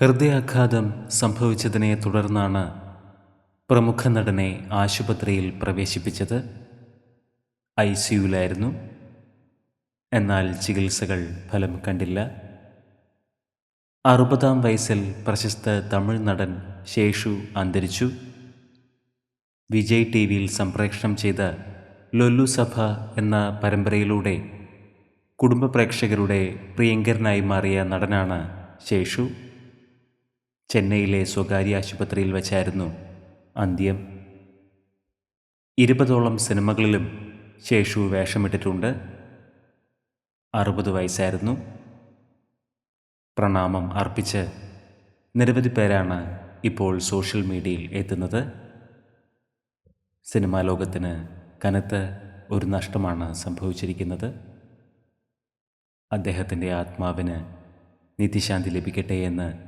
ഹൃദയാഘാതം സംഭവിച്ചതിനെ തുടർന്നാണ് പ്രമുഖ നടനെ ആശുപത്രിയിൽ പ്രവേശിപ്പിച്ചത്. ഐ സിയുലായിരുന്നു എന്നാൽ ചികിത്സകൾ ഫലം കണ്ടില്ല. അറുപതാം വയസ്സിൽ പ്രശസ്ത തമിഴ് നടൻ ശേഷു അന്തരിച്ചു. വിജയ് ടി വിയിൽ സംപ്രേഷണം ചെയ്ത ലൊല്ലു സഭ എന്ന പരമ്പരയിലൂടെ കുടുംബ പ്രേക്ഷകരുടെ പ്രിയങ്കരനായി മാറിയ നടനാണ് ശേഷു. ചെന്നൈയിലെ സ്വകാര്യ ആശുപത്രിയിൽ വച്ചായിരുന്നു അന്ത്യം. ഇരുപതോളം സിനിമകളിലും ശേഷു വേഷമിട്ടിട്ടുണ്ട്. അറുപത് വയസ്സായിരുന്നു. പ്രണാമം അർപ്പിച്ച് നിരവധി പേരാണ് ഇപ്പോൾ സോഷ്യൽ മീഡിയയിൽ എത്തുന്നത്. സിനിമാ ലോകത്തിന് കനത്ത ഒരു നഷ്ടമാണ് സംഭവിച്ചിരിക്കുന്നത്. അദ്ദേഹത്തിന്റെ ആത്മാവിന് നിത്യശാന്തി ലഭിക്കട്ടെ എന്ന്